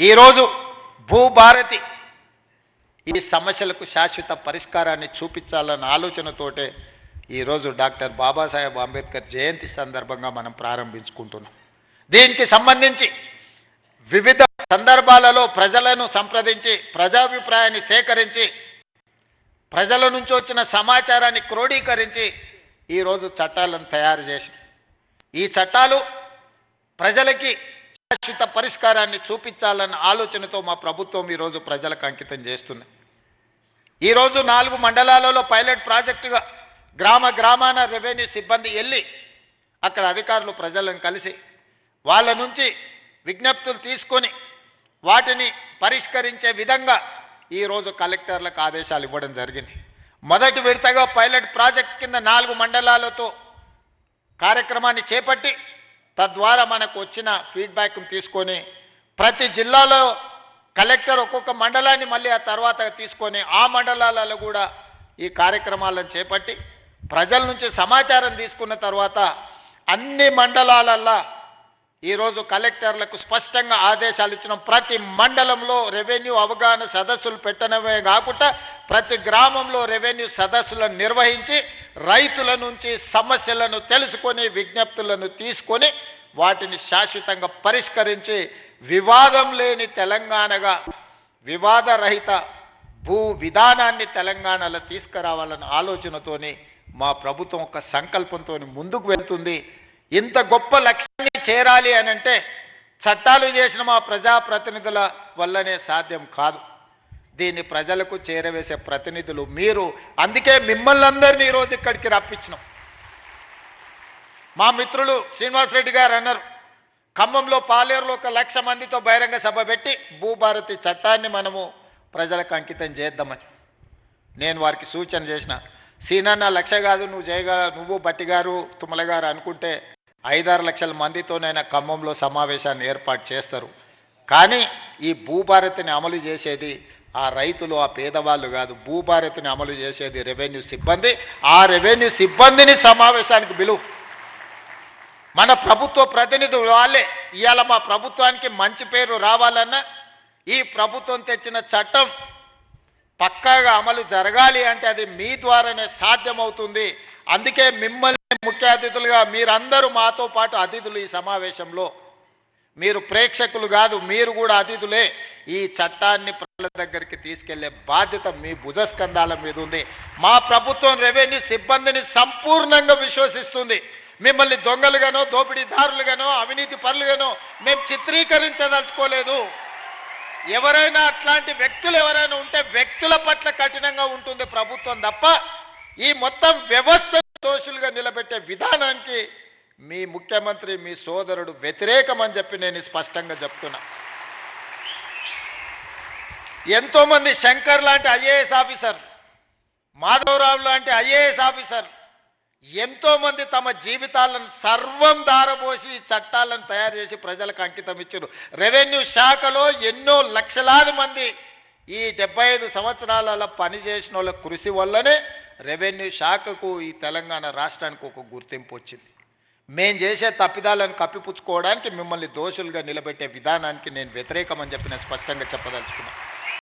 ఈరోజు భూభారతి ఈ సమస్యలకు శాశ్వత పరిష్కారాన్ని చూపించాలన్న ఆలోచనతోటే ఈరోజు డాక్టర్ బాబాసాహెబ్ అంబేద్కర్ జయంతి సందర్భంగా మనం ప్రారంభించుకుంటున్నాం. దీనికి సంబంధించి వివిధ సందర్భాలలో ప్రజలను సంప్రదించి ప్రజాభిప్రాయాన్ని సేకరించి ప్రజల నుంచి వచ్చిన సమాచారాన్ని క్రోడీకరించి ఈరోజు చట్టాలను తయారు చేసి ఈ చట్టాలు ప్రజలకి శాశ్వత పరిష్కారాన్ని చూపించాలన్న ఆలోచనతో మా ప్రభుత్వం ఈరోజు ప్రజలకు అంకితం చేస్తుంది. ఈరోజు నాలుగు మండలాలలో పైలట్ ప్రాజెక్టుగా గ్రామ గ్రామాన రెవెన్యూ సిబ్బంది వెళ్ళి అక్కడ అధికారులు ప్రజలను కలిసి వాళ్ళ నుంచి విజ్ఞప్తులు తీసుకొని వాటిని పరిష్కరించే విధంగా ఈరోజు కలెక్టర్లకు ఆదేశాలు ఇవ్వడం జరిగింది. మొదటి విడతగా పైలట్ ప్రాజెక్ట్ కింద నాలుగు మండలాలతో కార్యక్రమాన్ని చేపట్టి తద్వారా మనకు వచ్చిన ఫీడ్బ్యాక్ని తీసుకొని ప్రతి జిల్లాలో కలెక్టర్ ఒక్కొక్క మండలాన్ని మళ్ళీ ఆ తర్వాత తీసుకొని ఆ మండలాలలో కూడా ఈ కార్యక్రమాలను చేపట్టి ప్రజల నుంచి సమాచారం తీసుకున్న తర్వాత అన్ని మండలాలల్లో ఈరోజు కలెక్టర్లకు స్పష్టంగా ఆదేశాలు ఇచ్చిన ప్రతి మండలంలో రెవెన్యూ అవగాహన సదస్సులు పెట్టడమే కాకుండా ప్రతి గ్రామంలో రెవెన్యూ సదస్సులను నిర్వహించి రైతుల నుంచి సమస్యలను తెలుసుకొని విజ్ఞప్తులను తీసుకొని వాటిని శాశ్వతంగా పరిష్కరించి వివాదం లేని తెలంగాణగా వివాదరహిత భూ విధానాన్ని తెలంగాణలో తీసుకురావాలన్న ఆలోచనతోని మా ప్రభుత్వం ఒక సంకల్పంతో ముందుకు వెళ్తుంది. ఇంత గొప్ప లక్ష్యాన్ని చేరాలి అని అంటే చట్టాలు చేసిన మా ప్రజాప్రతినిధుల వల్లనే సాధ్యం కాదు. దీన్ని ప్రజలకు చేరవేసే ప్రతినిధులు మీరు. అందుకే మిమ్మల్ని అందరినీ ఈరోజు ఇక్కడికి రప్పించినాం. మా మిత్రులు శ్రీనివాసరెడ్డి గారు అన్నారు ఖమ్మంలో పాలేరులో ఒక లక్ష మందితో బహిరంగ సభ పెట్టి భూభారతి చట్టాన్ని మనము ప్రజలకు అంకితం చేద్దామని. నేను వారికి సూచన చేసిన సీనన్న లక్ష కాదు నువ్వు చేయగా నువ్వు బట్టి గారు తుమ్మల గారు అనుకుంటే ఐదారు లక్షల మందితోనైనా ఖమ్మంలో సమావేశాన్ని ఏర్పాటు చేస్తారు. కానీ ఈ భూభారతిని అమలు చేసేది ఆ రైతులు ఆ పేదవాళ్ళు కాదు భూభారతిని అమలు చేసేది రెవెన్యూ సిబ్బంది. ఆ రెవెన్యూ సిబ్బందిని సమావేశానికి పిలువు. మన ప్రభుత్వ ప్రతినిధులు వాళ్ళే. ఇవాళ మా ప్రభుత్వానికి మంచి పేరు రావాలన్నా ఈ ప్రభుత్వం తెచ్చిన చట్టం పక్కాగా అమలు జరగాలి అంటే అది మీ ద్వారానే సాధ్యమవుతుంది. అందుకే మిమ్మల్ని ముఖ్య అతిథులుగా మీరందరూ మాతో పాటు అతిథులు ఈ సమావేశంలో. మీరు ప్రేక్షకులు కాదు మీరు కూడా అతిథులే. ఈ చట్టాన్ని ప్రజల దగ్గరికి తీసుకెళ్ళే బాధ్యత మీ భుజస్కంధాల మీద ఉంది. మా ప్రభుత్వం రెవెన్యూ సిబ్బందిని సంపూర్ణంగా విశ్వసిస్తుంది. మిమ్మల్ని దొంగలుగానో దోపిడీదారులుగానో అవినీతి పరులుగానో మేము చిత్రీకరించదలుచుకోలేదు. ఎవరైనా అట్లాంటి వ్యక్తులు ఎవరైనా ఉంటే వ్యక్తుల పట్ల కఠినంగా ఉంటుంది ప్రభుత్వం తప్ప ఈ మొత్తం వ్యవస్థ దోషులుగా నిలబెట్టే విధానానికి మీ ముఖ్యమంత్రి మీ సోదరుడు వ్యతిరేకమని చెప్పి నేను స్పష్టంగా చెప్తున్నా. ఎంతో మంది శంకర్ లాంటి ఐఏఎస్ ఆఫీసర్ మాధవరావు లాంటి ఐఏఎస్ ఆఫీసర్ ఎంతో మంది తమ జీవితాలను సర్వం దారబోసి చట్టాలను తయారు చేసి ప్రజలకు అంకితం ఇచ్చారు. రెవెన్యూ శాఖలో ఎన్నో లక్షలాది మంది ఈ డెబ్బై ఐదు సంవత్సరాలలో పనిచేసిన వాళ్ళ కృషి వల్లనే రెవెన్యూ శాఖకు ఈ తెలంగాణ రాష్ట్రానికి ఒక గుర్తింపు వచ్చింది. మేం చేసే తప్పిదాలను కప్పిపుచ్చుకోవడానికి మిమ్మల్ని దోషులుగా నిలబెట్టే విధానానికి నేను వ్యతిరేకమని చెప్పి నేను స్పష్టంగా చెప్పదలుచుకున్నాను